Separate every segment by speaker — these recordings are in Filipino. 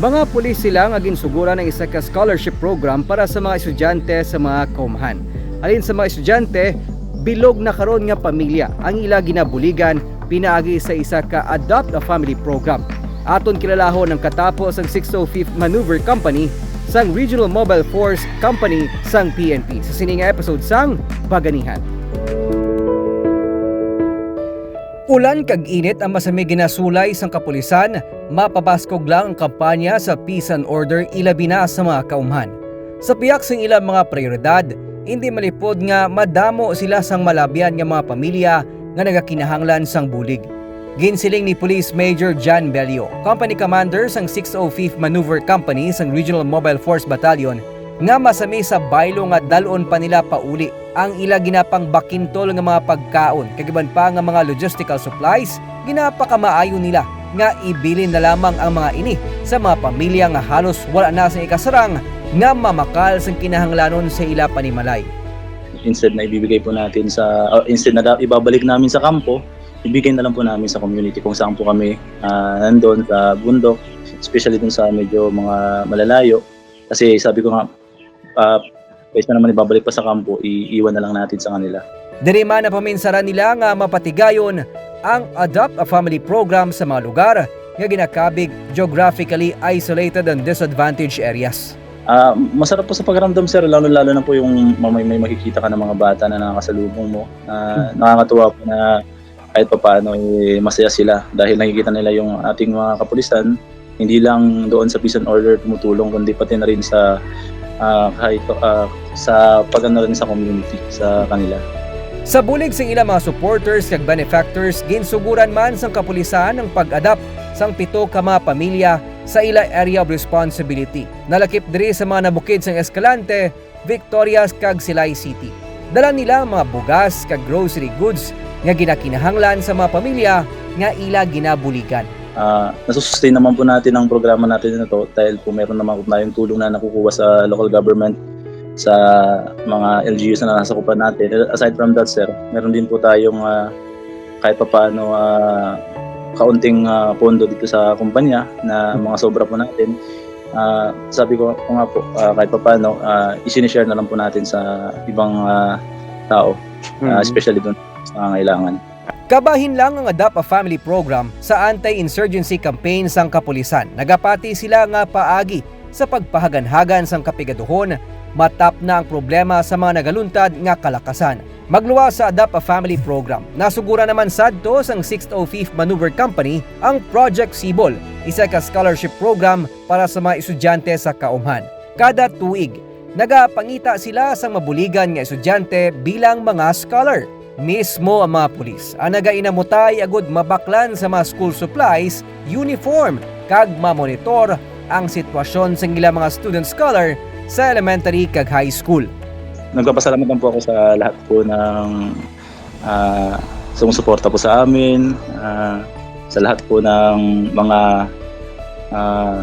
Speaker 1: Mga pulis sila nga ginsugura ng isa ka scholarship program para sa mga estudyante sa mga kaumahan. Alin sa mga estudyante, bilog na karon nga pamilya ang ila ginabuligan pinaagi sa isa ka Adopt a Family program. Aton kilalahon ng katapos ang 605th Maneuver Company sang Regional Mobile Force Company sang PNP sa sining episode sang Baganihan. Ulan kag init ang masami ginasulay sang kapulisan, mapabaskog lang ang kampanya sa peace and order ilabi na sa mga kaumhan. Sa piyak sang ilang mga prioridad, hindi malipod nga madamo sila sang malabyan nga mga pamilya nga nagakinahanglan sang bulig. Ginsiling ni Police Major John Belio, Company Commander sang 605th Maneuver Company sang Regional Mobile Force Battalion, nga masami sa baylo nga dalon pa nila pauli ang ila ginapang bakintol nga mga pagkaon kagiban pa nga mga logistical supplies ginapakamaayo nila nga ibilin na lamang ang mga ini sa mga pamilya nga halos wala na sa ikasarang nga mamakal sa kinahanglanon sa ila panimalay.
Speaker 2: instead na ibibigay po natin sa uh, instead na ibabalik namin sa kampo ibigay na lang po namin sa community kung saan po kami uh, nandun sa bundok especially dun sa medyo mga malalayo kasi sabi ko nga uh, kaysa naman ibabalik pa sa kampo iiwan na lang natin sa kanila
Speaker 1: Diri man na paminsaran nila nga mapatigayon ang Adopt a Family program sa mga lugar nga ginakabig geographically isolated and disadvantaged areas.
Speaker 2: Ah, masarap po sa pagramdam sir, lalo lalo na po yung may, may makikita ka ng mga bata na nakakasalubong mo. Ah, nakakatuwa po na kahit pa paano eh, masaya sila dahil nakikita nila yung ating mga kapulisan hindi lang doon sa peace and order tumutulong kundi pati na rin sa ah, kahit ah, sa pagano rin sa community sa kanila.
Speaker 1: Sa bulig sa ilang mga supporters kag benefactors, ginsuguran man sang kapulisan ang pag-adapt sang pito ka mga pamilya sa ila area of responsibility. Nalakip diri sa mga nabukid sang Escalante, Victorias kag Silay City. Dala nila mga bugas kag grocery goods nga ginakinahanglan sa mga pamilya nga ila ginabuligan.
Speaker 2: Ah, nasusustain naman po natin ang programa natin na to dahil po meron naman po tayong tulong na nakukuha sa local government sa mga LGUs na nasakupan natin. Aside from that, sir, meron din po tayong ah, kahit pa paano ah, kaunting ah, pondo dito sa kumpanya na mga sobra po natin. Ah, sabi ko, ko nga po, ah, kahit pa paano, uh, isinishare na lang po natin sa ibang ah, tao, ah, especially doon sa kailangan.
Speaker 1: Kabahin lang ang Adapt a Family program sa anti-insurgency campaign sang kapulisan. Nagapati sila nga paagi sa pagpahaganhagan sang kapigaduhon, matap na ang problema sa mga nagaluntad nga kalakasan. Magluwa sa Adapt a Family program, nasugura naman sadto sang 605th Maneuver Company ang Project Sibol, isa ka scholarship program para sa mga estudyante sa Kaumhan. Kada tuig, nagapangita sila sa mabuligan nga estudyante bilang mga scholar. Mismo ang mga pulis ang nagainamutay agud mabaklan sa mga school supplies, uniform, kag mamonitor ang sitwasyon sa ilang mga student scholar sa elementary kag high school.
Speaker 2: nagpapasalamat po ako sa lahat po ng uh, sumusuporta po sa amin, ah, sa lahat po ng mga ah,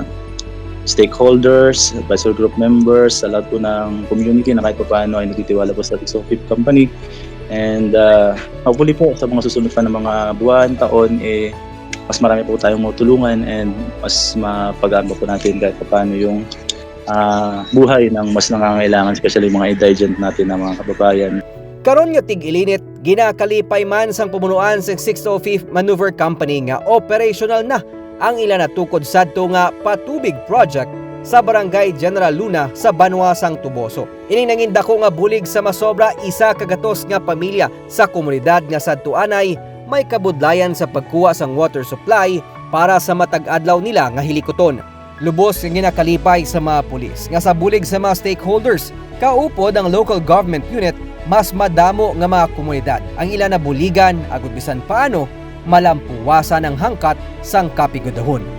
Speaker 2: stakeholders, advisor group members, sa lahat po ng community na kahit pa paano ay nagtitiwala po sa Fifth Company. And uh, hopefully po sa mga susunod pa ng mga buwan, taon, eh, mas marami po tayong matulungan and mas mapaganda po natin kahit pa paano yung ah, buhay ng mas nangangailangan, especially mga indigent natin na mga kababayan.
Speaker 1: Karon nga tig-ilinit, ginakalipay man sang pumunuan sa 605th Maneuver Company nga operational na ang ilan na tukod sadto nga patubig project sa Barangay General Luna sa Banwasang Tuboso. Ining nangin dako nga bulig sa masobra isa kagatos nga pamilya sa komunidad nga sadto anay may kabudlayan sa pagkuha sang water supply para sa matag-adlaw nila nga hilikoton. Lubos ang ginakalipay sa mga pulis nga sa bulig sa mga stakeholders kaupod ang local government unit mas madamo nga mga komunidad ang ilan na buligan agud bisan paano malampuwasan ang hangkat sang kapigodahon.